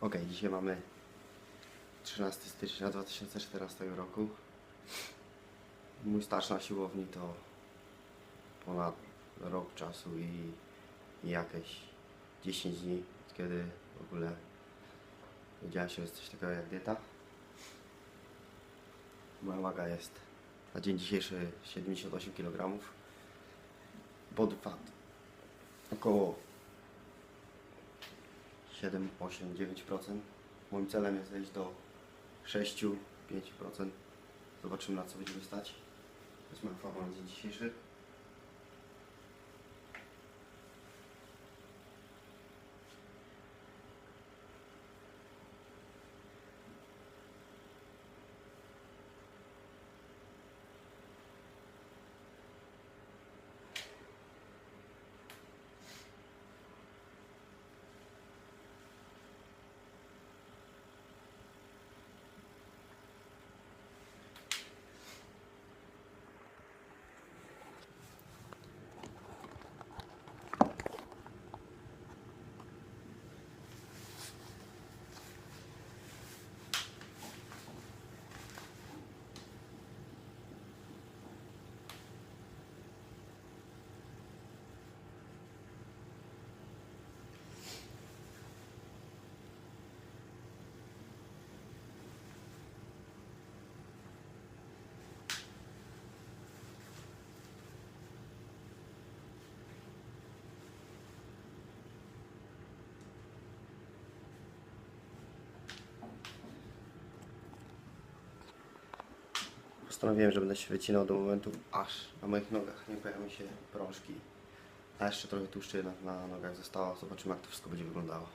Ok, dzisiaj mamy 13 stycznia 2014 roku. Mój staż na siłowni to ponad rok czasu i, i jakieś 10 dni, kiedy w ogóle wiedziałem się, że jest coś takiego jak dieta. Moja waga jest na dzień dzisiejszy 78 kg. Body fat około 7, 8, 9%. Moim celem jest zejść do 6, 5%. Zobaczymy na co będziemy stać. To jest na dzień dzisiejszy. Postanowiłem, że będę się wycinał do momentu, aż na moich nogach nie pojawią się prążki. A jeszcze trochę tłuszczy na, na nogach zostało. Zobaczymy, jak to wszystko będzie wyglądało.